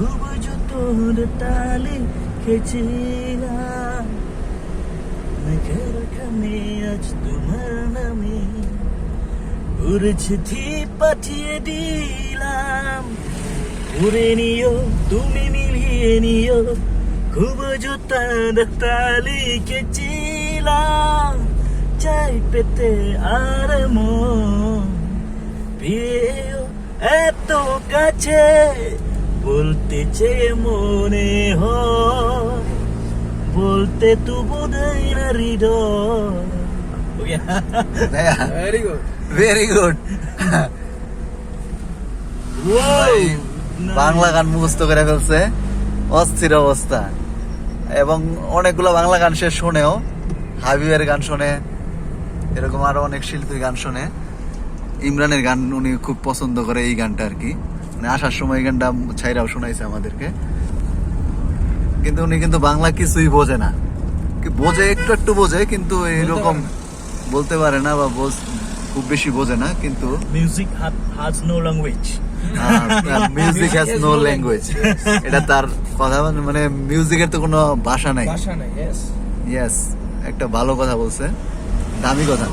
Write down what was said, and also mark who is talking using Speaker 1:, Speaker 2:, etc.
Speaker 1: খুব যতন তালে খেয়েছিলাম মেঘের খামে আজ তোমার নামে চিঠি পাঠিয়ে দিলাম। উড়ে নিও, তুমি মিলিয়ে নিও খুব যতন তালে লিখেছিলাম চাই পেতে আর মন এত কাছে। বলতে মনে হয় বলতে তু বোধই না হৃদয়।
Speaker 2: Very good
Speaker 3: very good Bangla গান মুখস্থ করে ফেলছে। অস্থির অবস্থা। এবং অনেকগুলো বাংলা গান সে শোনেও হাবিবের গান শোনে এরকম আরও অনেক শিল্পীর গান শোনে। ইমরানের গান উনি খুব পছন্দ করে এই গানটা আর কি। মানে আসার সময় এই গানটা ছাইরাও শোনাইছে আমাদেরকে। কিন্তু উনি কিন্তু বাংলা কিছুই বোঝে না। কি বোঝে একটু একটু বোঝে কিন্তু এরকম বলতে পারে না বা খুব বেশি বোঝে না কিন্তু
Speaker 1: music has no language
Speaker 3: music has no language এটা তার কথা মানে- মানে মিউজিকের তো কোনো ভাষা নাই।
Speaker 2: ভাষা নাই ইয়েস
Speaker 3: ইয়েস একটা ভালো কথা বলছে। দামি কথা।